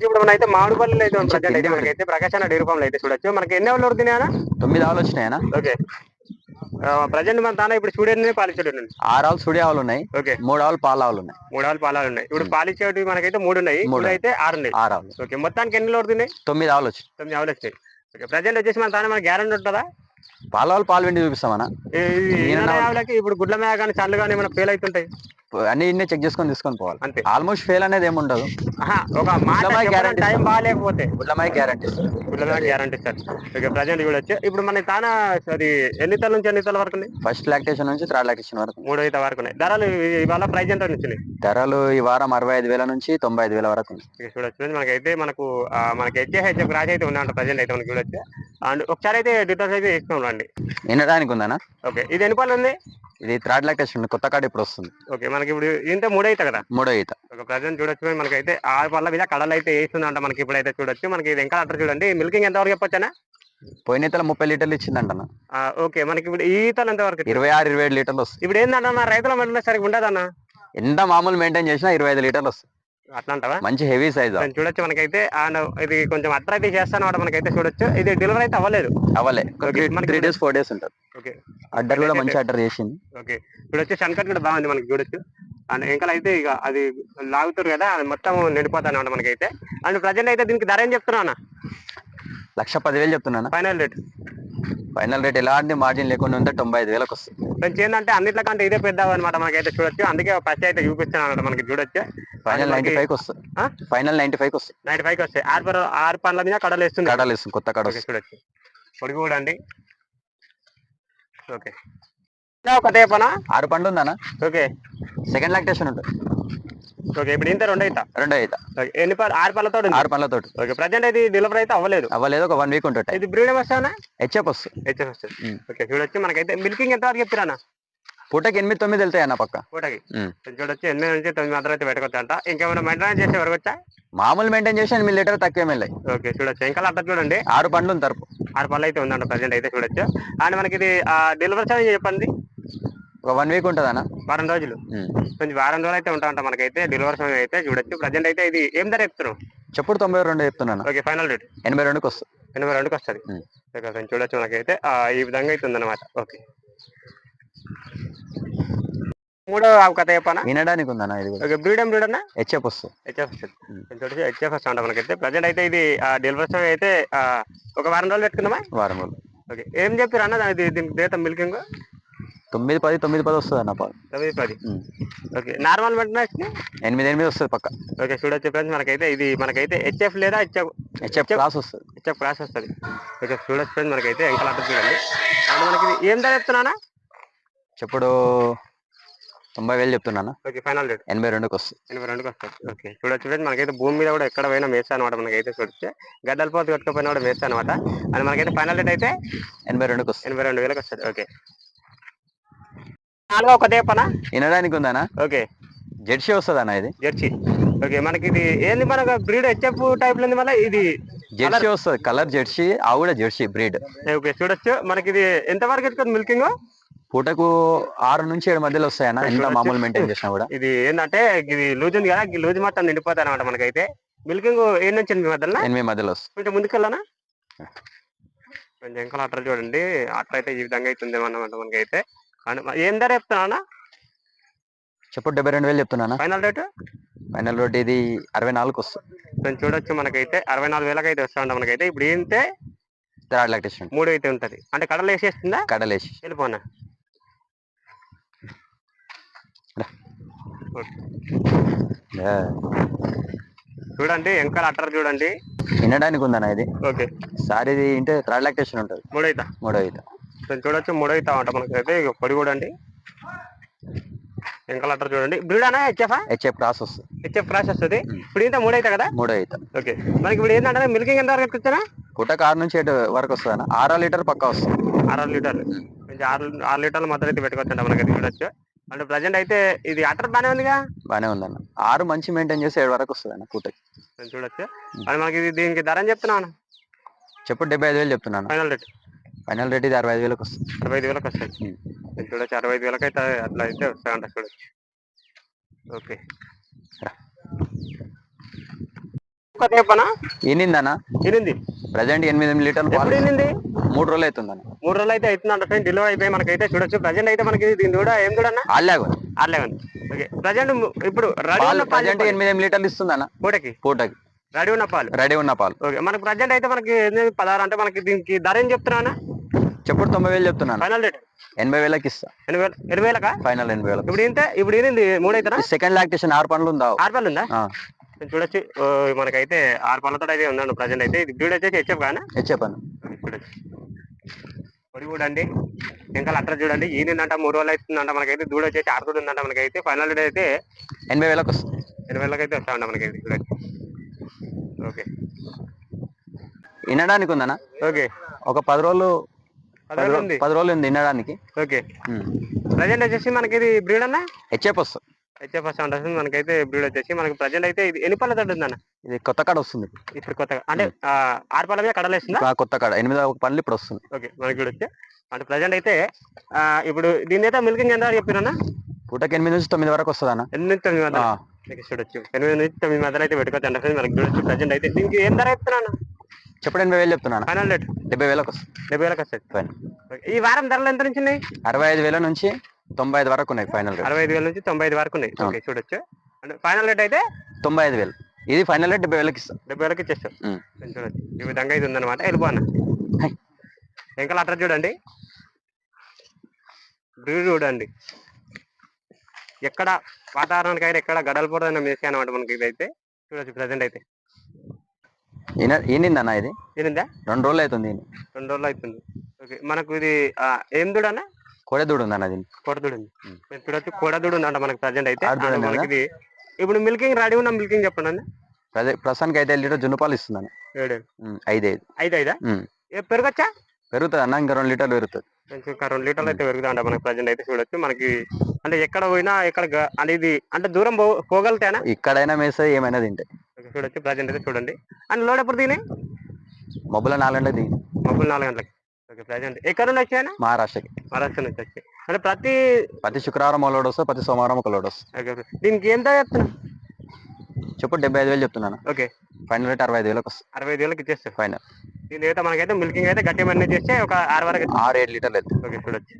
ఇప్పుడు మనం అయితే మామిడిపల్లిలో అయితే మంచి ప్రజెంట్ అయితే మనకైతే ప్రకాశన డైరీ ఫామ్ అయితే చూడొచ్చు. మనకి ఎన్ని ఎవరు తినాయనా తొమ్మిది ఆవులు వచ్చినాయనా? ఓకే. ప్రజెంట్ మన తాన ఇప్పుడు స్టూడియో పాలిచ్చేటి ఆరు ఆవులు సుడి ఆవులు ఉన్నాయి. ఓకే. మూడు ఆవులు పాల ఆవులు ఉన్నాయి. మూడు ఆవులు పాలాలు ఉన్నాయి. ఇప్పుడు పాలిచ్చేటి మనకైతే మూడు ఉన్నాయి. మూడు. అయితే ఆరు ఉన్నాయి. ఆరు ఆవులు. ఓకే. మొత్తానికి ఎన్ని లోటు తిన్నాయి? తొమ్మిది ఆవులు వచ్చి తొమ్మిది ఆవులు వచ్చినాయి. ఓకే. ప్రజెంట్ వచ్చేసి మన తాన మన గ్యారెంటీ ఉంటుందా? పాల ఆవులు పాలు వెండి చూపిస్తామన్నా ఇప్పుడు గుడ్ల మేక కానీ చల్లు కానీ ఏమైనా ఫెయిల్ అవుతుంటాయి అన్ని ఇన్నే చెక్ చేసుకొని తీసుకొని పోవాలి. అంతే. ఆల్మోస్ట్ ఫెయిల్ అనేది ఏమి ఉండదు. ఒక మాట గుడ్ల మేక guarantee టైం. బాగాలేకపోతే. గుడ్లమాయి గ్యారంటీ గుడ్ల మేక గ్యారంటీ సార్ ఓకే ప్రజెంట్ కూడా వచ్చి ఇప్పుడు మన తాన అది ఎన్ని తల నుంచి ఎన్ని తల వరకు ఫస్ట్ లాక్టేషన్ నుంచి థర్డ్ లాక్టేషన్ వరకు మూడు అయితే వరకు ధరలు ఇవాళ ప్రైజ్ ఎంత నుంచి ధరలు ఈ వారం అరవై ఐదు వేల నుంచి తొంభై ఐదు వేల వరకు. చూడొచ్చు. మనకైతే మనకు మనకి హెచ్ఏహెచ్ రాజు అయితే ఉందంట ప్రజెంట్ అయితే మనకి చూడొచ్చు. అండ్ ఒకసారి అయితే డీటెయిల్స్ అయితే అండి వినడానికి ఉందనా? ఓకే ఇది ఎన్ని పళ్ళు ఉంది? ఇది థర్డ్ లాక్టేషన్ కొత్త కార్డు ఇప్పుడు వస్తుంది. ఓకే మనకి ఇప్పుడు ఇంత మూడు అయితే కదా? మూడో ఈత. ఒక ప్రజెంట్ చూడొచ్చు మనకైతే ఆరు పళ్ళ మీద కడలు అయితే వేస్తుందంట మనకి ఇప్పుడైతే చూడొచ్చు. మనకి ఇది ఇంకా అట్లా చూడండి మిల్కింగ్ ఎంత వరకు చెప్పొచ్చానా? పోయిన ఈతల ముప్పై లీటర్లు ఇచ్చిందంట ఓకే మనకి ఇప్పుడు ఈ ఈతలు ఎంత వరకు ఇరవై ఆరు ఇరవై ఏడు లీటర్లు వస్తుంది. ఇప్పుడు ఏంటన్నా రైతుల మధ్యలో సరిగ్గా ఉండదన్న? ఎంత మామూలు మెయింటైన్ చేసినా ఇరవై ఐదు లీటర్లు వస్తుంది. అట్లా అంటావా మంచి హెవీ సైజ్. చూడొచ్చు మనకైతే. అండ్ ఇది కొంచెం అట్రాక్టివ్ చేస్తాను మనకైతే చూడొచ్చు. ఇది డెలివరీ అయితే అవ్వలేదు. అవ్వలే. Okay, మనకి త్రీ డేస్ ఫోర్ డేస్ ఉంటుంది. ఓకే అడ్డర్ కూడా మంచి అడ్డర్ చేసింది. ఓకే చూడొచ్చు షన్కట్ కూడా బాగుంది మనకి చూడొచ్చు. అండ్ ఇంకా అయితే ఇక అది లాగుతారు కదా అది మొత్తం నిండిపోతాను అనమాట మనకైతే. అండ్ ప్రజెంట్ అయితే దీనికి ధర ఏం చెప్తున్నా లక్ష పదివేలు చెప్తున్నాను? ఫైనల్ రేట్ ఫైనల్ రేట్ ఎలాంటి మార్జిన్ లేకుండా ఉంటే తొంభై ఐదు వేలకు వస్తుంది. కొంచెం ఏంటంటే అన్నిట్లకంటే ఇదే పెద్ద అనమాట మనకైతే చూడొచ్చు. అందుకే ఫస్ట్ అయితే చూపిస్తాను అనమాట మనకి చూడొచ్చు. ఫైనల్ నైన్టీ ఫైవ్ వస్తుంది? ఫైనల్ నైన్టీ ఫైవ్ వస్తుంది. నైన్టీ ఫైవ్ వస్తాయి ఆరు పర్ ఆరు పండ్ల మీద కడలు వేస్తుంది. కడలు ఇస్తుంది కొత్త కడ వస్తుంది. చూడొచ్చు. పొడిగి కూడా అండి ఓకే ఒక తేపనా ఆరు పండు ఉందనా ఓకే. సెకండ్ లాక్టేషన్ ఉంటుంది. ఓకే ఇప్పుడు ఇంత రెండు అవుతా రెండో ఓకే. ఎన్ని పర్ ఆరు పళ్ళతో ఆరు పండ్లతో ఓకే ప్రజెంట్ అయితే డెలివరీ అయితే అవ్వలేదు? అవ్వలేదు ఒక వన్ వీక్ ఉంటుంది ఇది బ్రీడ్ వస్తానా హెచ్ఎఫ్ వస్తుంది. హెచ్ఎఫ్ వస్తుంది. ఓకే చూడొచ్చు. మనకైతే మిల్కింగ్ ఎంత వరకు చెప్తారా పూటకి ఎనిమిది తొమ్మిది వెళ్తాయి అన్న పక్క. పూటకి. చూడొచ్చు ఎనిమిది నుంచి తొమ్మిది మాత్రం అయితే పెట్టుకోవచ్చు అంట. ఇంకేమైనా మెయింటెనెన్స్ చేసే వరకు వచ్చా? మామూలు మెయింటైన్ చేసి ఎనిమిది లీటర్ తక్కువ వెళ్ళాయి. ఓకే చూడొచ్చు. ఇంకా అట్లా చూడండి. ఆరు పండ్లు ఉంది తరపు. ఆరు పళ్ళు అయితే ఉందంట ప్రజెంట్ అయితే చూడొచ్చు. అండ్ మనకి ఇది డెలివరీ ఛార్జ్ చెప్పండి. ఒక వన్ వీక్ ఉంటుంది అన్న వారం రోజులు. కొంచెం వారం రోజులు అయితే ఉంటా మనకైతే. డెలివరీ సమయం అయితే చూడొచ్చు. ప్రజెంట్ అయితే ఇది ఏం ధర చెప్తున్నాం చెప్పుడు తొంభై రెండు చెప్తున్నాను. ఓకే ఫైనల్ రేట్ ఎనభై రెండుకి వస్తుంది. ఎనభై రెండుకి వస్తుంది. కొంచెం చూడొచ్చు మనకైతే. ఈ విధంగా అయితే ఉందన్నమాట ఓకే. మూడో కథ చెప్పనా? వినడానికి ఉందన్న ఇది ఓకే బ్రీడమ్ బ్రీడ్ అన్నా? హెచ్ఎఫ్ వస్తుంది. హెచ్ఎఫ్ వస్తుంది. హెచ్ఎఫ్ వస్తా ఉంటాం మనకైతే. ప్రజెంట్ అయితే ఇది డెలివరీ సమయం అయితే ఒక వారం రోజులు పెట్టుకుందామా? వారం రోజులు. ఓకే ఏం చెప్పారు అన్న దాని దీనికి డేటా మిల్కింగ్ తొమ్మిది పది తొమ్మిది పది వస్తుంది అన్న పాలు తొమ్మిది పది. ఓకే. నార్మల్ మెయింటెనెన్స్ ఎనిమిది ఎనిమిది వస్తుంది పక్క. ఓకే చూడొచ్చు ఫ్రెండ్స్ మనకైతే ఇది మనకైతే హెచ్ఎఫ్ లేదా హెచ్ఎఫ్? హెచ్ఎఫ్ క్లాస్ వస్తుంది. హెచ్ఎఫ్ క్లాస్ వస్తుంది. ఓకే చూడొచ్చు ఫ్రెండ్స్ మనకైతే ఇంకా అర్థం చూడండి అండ్ మనకి ఏం ధర చెప్తున్నానా? చెప్పుడు తొంభై వేలు చెప్తున్నాను ఓకే ఫైనల్ రేట్. ఎనభై రెండుకి వస్తుంది. ఎనభై రెండుకి వస్తుంది. ఓకే చూడొచ్చు ఫ్రెండ్స్ మనకైతే భూమి మీద కూడా ఎక్కడ పోయినా మేస్తా అనమాట మనకైతే చూడొచ్చు. గడ్డల పోతు కట్టుకోపోయినా కూడా మేస్తా అనమాట అండ్ మనకైతే ఫైనల్ రేట్ అయితే ఎనభై రెండుకి వస్తుంది. ఎనభై రెండు వేలకు వస్తుంది. ఓకే. నాలుగో ఒక దేపనా? వినడానికి ఉందనా ఓకే. జెర్సీ వస్తుంది అన్న ఇది? జెర్సీ. ఓకే మనకి ఇది ఏంది మనకు బ్రీడ్ హెచ్ఎఫ్ టైప్లో ఉంది మళ్ళీ ఇది జెర్సీ వస్తుంది కలర్ జెర్సీ ఆ కూడా జెర్సీ బ్రీడ్. ఓకే చూడొచ్చు. మనకి ఇది ఎంత వరకు ఎత్తుకుంది మిల్కింగ్? పూటకు ఆరు నుంచి ఏడు మధ్యలో వస్తాయన్న ఎంత. మామూలు మెయింటైన్ చేసినా కూడా. ఇది ఏంటంటే ఇది లూజ్ ఉంది కదా ఈ లూజ్ మొత్తం నిండిపోతాయి అనమాట మనకైతే. మిల్కింగ్ ఏం నుంచి మీ మధ్యలో ఎనిమిది మధ్యలో వస్తుంది. కొంచెం ముందుకెళ్ళానా? కొంచెం ఇంకా అట్లా చూడండి అట్లా అయితే ఈ విధంగా అవుతుంది అన్నమాట మనకైతే. ఏం ధర చెప్తున్నా చెప్పుడు డెబ్బై రెండు వేలు చెప్తున్నానా ఫైనల్ రేటు? ఫైనల్ రోడ్ ఇది అరవై నాలుగు వస్తుంది. కొంచెం చూడొచ్చు మనకైతే అరవై నాలుగు వేలకు అయితే వస్తా ఉంటాం మనకైతే. ఇప్పుడు ఏంటే థర్డ్ లాక్టేషన్ మూడు అయితే ఉంటది. అంటే కడలు వేసేస్తుందా? కడలేసి వెళ్ళిపోనా చూడండి ఇంకా అట్టర్ చూడండి. వినడానికి ఉందన్న ఇది. ఓకే. సార్ ఇది ఇంటే థర్డ్ లాక్టేషన్ ఉంటుంది. మూడు అవుతా కొంచెం చూడొచ్చు మూడు అవుతా ఉంటా మనకైతే. ఇక పొడి కూడా అండి. ఇంకా అట్టర్ చూడండి. బ్రీడ్ అనా హెచ్ఎఫ్ హెచ్ఎఫ్ క్రాస్ వస్తుంది. హెచ్ఎఫ్ క్రాస్ వస్తుంది. ఇప్పుడు ఇంత మూడు అవుతా కదా? మూడో ఈత ఓకే. మనకి ఇప్పుడు ఏంటంటే మిల్కింగ్ ఎంత వరకు ఎత్తుకొచ్చానా పూటకు ఆరు నుంచి ఏడు వరకు వస్తుంది ఆరో లీటర్ పక్క వస్తుంది. ఆరు లీటర్లు కొంచెం ఆరు ఆరు లీటర్ల మధ్య అయితే పెట్టుకోవచ్చు మనకి చూడొచ్చు అంటే ప్రజెంట్ అయితే ఇది అటర్ బాగానే ఉందిగా? బాగానే ఉందన్న. ఆరు మంచి మెయింటైన్ చేసి ఏడు వరకు వస్తుంది అన్న నేను చూడొచ్చు. అది మనకి దీనికి ధర అని చెప్తున్నాను చెప్పుడు డెబ్బై ఐదు వేలు చెప్తున్నాను. Final rate. ఫైనల్ రేట్ ఇది అరవై ఐదు వేలకు వస్తుంది. అరవై ఐదు వేలకు వస్తుంది నేను చూడొచ్చు. అరవై ఐదు వేలకు అయితే అట్లా అయితే వస్తాయంట చూడొచ్చు. ఓకే. ఈనిందన్న ఇనింది ప్రజెంట్ ఎనిమిది లీటర్లు పాలు మూడు రోజులు అవుతుందన్న. మూడు రోజులు అయితే అవుతుందంట ఫ్రెండ్ డెలివరీ అయిపోయి మనకైతే చూడొచ్చు. ప్రజెంట్ అయితే మనకి దీని కూడా ఏం చూడన్నా? ఆల్లాగు ఆర్లేవన్ ఓకే. ప్రజెంట్ ఇప్పుడు రెడీ ప్రజెంట్. ఎనిమిది లీటర్లు ఇస్తుందన్న. పూటకి? పూటకి. రెడీ ఉన్న పాలు? రెడీ ఉన్న పాలు. ఓకే. మనకు ప్రజెంట్ అయితే మనకి పదహారు అంటే మనకి దీనికి ధర ఏం చెప్తున్నా చెప్పుడు తొంభై వేలు చెప్తున్నాను. ఫైనల్ రేట్ ఎనభై వేలకి ఇస్తా ఎనభై ఎనభై వేలకా? ఫైనల్ ఎనభై వేలకు. ఇప్పుడు ఇంతే ఇప్పుడు ఏంది మూడు అవుతారా సెకండ్ లాక్టేషన్ ఆరు పండ్లు ఉందా ఆరు పళ్ళు ఉందా చూడొచ్చు. మనకైతే ఆరు పళ్ళతో అయితే ఉందండి ప్రజెంట్ అయితే. ఇది బ్రీడ్ వచ్చేసి హెచ్ఎఫ్ కానీ చెప్పాను చూడొచ్చు. పొడి చూడండి. ఇంకా అట్రా చూడండి. ఈయనంట మూడు రోజులు అవుతుందంట మనకైతే. దూడ వచ్చేసి ఆరు దూడ ఉందంట మనకైతే. ఫైనల్ రేట్ అయితే ఎనభై వేలకు వస్తుంది ఎనభై వేలకి అయితే వస్తా ఉండ మనకైతే. చూడొచ్చు. ఓకే. వినడానికి ఉందన్న ఓకే. ఒక పది రోజులు పది రోజులు ఉంది. వినడానికి. ఓకే. ప్రజెంట్ వచ్చేసి మనకి ఇది బ్రీడ్ అన్న? హెచ్ఎఫ్ వస్తుంది. హెచ్ఎఫ్ వస్తా ఉంటుంది మనకైతే బ్రీడ్ వచ్చేసి మనకి ప్రజెంట్ అయితే ఇది ఎన్ని పళ్ళ తోటి ఉందన్న? ఇది కొత్త కాడ వస్తుంది ఇప్పుడు. కొత్తగా. అంటే ఆ, ఆరు పళ్ళ మీద కడలేస్తుందా ఆ కొత్త కాడ. ఎనిమిది ఒక పనులు ఇప్పుడు వస్తుంది. ఓకే మనకి కూడా వచ్చే. అంటే ప్రజెంట్ అయితే ఆ, ఇప్పుడు దీని అయితే మిల్కింగ్ ఎంత చెప్పినా పూటకి ఎనిమిది నుంచి తొమ్మిది వరకు వస్తుంది అన్న ఎనిమిది తొమ్మిది చూడొచ్చు. ఎనిమిది నుంచి తొమ్మిది వందలు అయితే పెట్టుకోవచ్చు అంటే మనకి చూడొచ్చు ప్రజెంట్ అయితే దీనికి ఏం ధర చెప్తున్నాను? చెప్పడు ఎనభై వేలు చెప్తున్నాను. ఫైనల్ రేట్ డెబ్బై వేలకు వస్తుంది. డెబ్బై వేలకు వస్తుంది ఫైనల్ ఓకే. ఈ వారం ధరలు ఎంత నుంచి ఉన్నాయి? అరవై ఐదు వేల నుంచి తొంభై ఐదు వరకు ఉన్నాయి ఫైనల్ రేట్ అరవై ఐదు వేల నుంచి తొంభై ఐదు వరకు ఉన్నాయి. ఓకే చూడొచ్చు. అంటే ఫైనల్ రేట్ అయితే? తొంభై ఐదు వేలు. ఇది ఫైనల్ రేట్ డెబ్బై వేలకి ఇస్తాం. డెబ్బై వేలకు ఇచ్చేస్తాం. చూడొచ్చు. ఈ విధంగా ఇది ఉందన్నమాట. వెళ్ళిపోన్న హై. ఇంకా అట్రా చూడండి. బ్రీడ్ చూడండి. ఎక్కడ వాతావరణానికి అయితే ఎక్కడ గడలపడదన్న మేసి అనమాట మనకి ఇదైతే. చూడొచ్చు ప్రజెంట్ అయితే. ఈయన ఈనింది అన్న ఇది? ఏనిందా రెండు రోజులు అవుతుంది రెండు రోజులు అవుతుంది ఓకే మనకు ఇది ఆ, ఏం దూడ అన్న? కోడెదూడు ఉంది అన్న దీనికి. కోడదూడు ఉంది. చూడొచ్చు కోడదూడు ఉందంట మనకి ప్రజెంట్ అయితే. అంటే? మనకి ఇది. ఇప్పుడు మిల్కింగ్ రెడీ ఉన్న మిల్కింగ్ చెప్పండి అన్న. ప్రస్తుతానికి ఐదు లీటర్ జున్ను పాలు ఇస్తుందని ఏడు ఐదు ఐదు. ఐదు ఐదా? పెరగచ్చా? పెరుగుతుంది అన్న ఇంకా రెండు లీటర్లు పెరుగుతుంది. ఒక రెండు లీటర్లు అయితే పెరుగుతుందంట మనకి ప్రజెంట్ అయితే చూడొచ్చు. మనకి అంటే ఎక్కడ పోయినా ఎక్కడ అంటే ఇది అంటే దూరం పోగలుగుతానా ఇక్కడైనా మేస్తే ఏమైనా తింటాయి చూడొచ్చు ప్రజెంట్ అయితే చూడండి. అండ్ లోడ్ ఎప్పుడు తిని మబ్బుల నాలుగు గంటలకు దిగి మబ్బులు నాలుగు గంటలకి. Okay present. ఎక్కడ నుండి వచ్చాయన మహారాష్ట్రకి. మహారాష్ట్ర నుంచి వచ్చి అంటే ప్రతి ప్రతి శుక్రవారం ఒక లోడ్ వస్తుంది ప్రతి సోమవారం ఒక లోడ్ వస్తుంది. Okay, okay. దీనికి ఎంత చెప్తున్నా? చెప్పు డెబ్బై ఐదు వేలు చెప్తున్నాను. ఓకే. ఫైనల్ రేట్ అరవై ఐదు వేలకు వస్తుంది. అరవై ఐదు వేలకు ఇచ్చేస్తారు ఫైనల్. దీని అయితే మనకైతే మిల్కింగ్ అయితే గట్టి మనీ చేస్తే ఒక ఆరు వరకు ఆరు ఏడు లీటర్లు వెళ్తుంది. ఓకే చూడొచ్చు.